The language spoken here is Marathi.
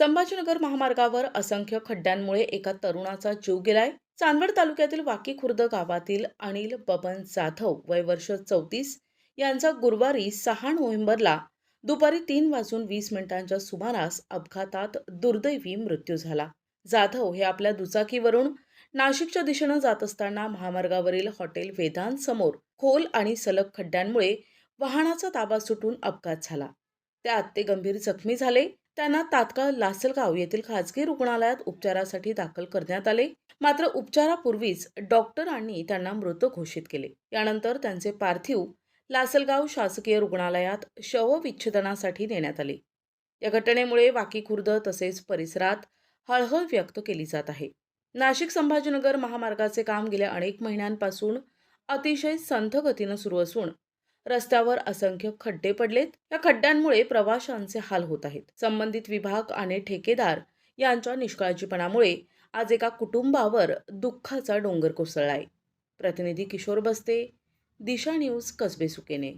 संभाजीनगर महामार्गावर असंख्य खड्ड्यांमुळे एका तरुणाचा जीव गेलाय. चांदवड तालुक्यातील वाकी खुर्द गावातील अनिल बबन जाधव वय वर्ष चौतीस यांचा गुरुवारी सहा नोव्हेंबरला दुपारी तीन वाजून वीस मिनिटांच्या सुमारास अपघातात दुर्दैवी मृत्यू झाला. जाधव हे आपल्या दुचाकीवरून नाशिकच्या दिशेनं जात असताना महामार्गावरील हॉटेल वेदांत समोर खोल आणि सलग खड्ड्यांमुळे वाहनाचा ताबा सुटून अपघात झाला. त्यात ते गंभीर जखमी झाले. त्यांना तात्काळ लासलगाव येथील खासगी रुग्णालयात उपचारासाठी दाखल करण्यात आले. मात्र उपचारापूर्वीच डॉक्टरांनी त्यांना मृत घोषित केले. यानंतर त्यांचे पार्थिव लासलगाव शासकीय रुग्णालयात शवविच्छेदनासाठी नेण्यात आले. या घटनेमुळे वाकी खुर्द तसेच परिसरात हळहळ व्यक्त केली जात आहे. नाशिक संभाजीनगर महामार्गाचे काम गेल्या अनेक महिन्यांपासून अतिशय संथ गतीनं सुरू असून रस्त्यावर असंख्य खड्डे पडलेत. या खड्ड्यांमुळे प्रवाशांचे हाल होत आहेत. संबंधित विभाग आणि ठेकेदार यांच्या निष्काळजीपणामुळे आज एका कुटुंबावर दुःखाचा डोंगर कोसळलाय. प्रतिनिधी किशोर बस्ते दिशा न्यूज कसबे सुकेने.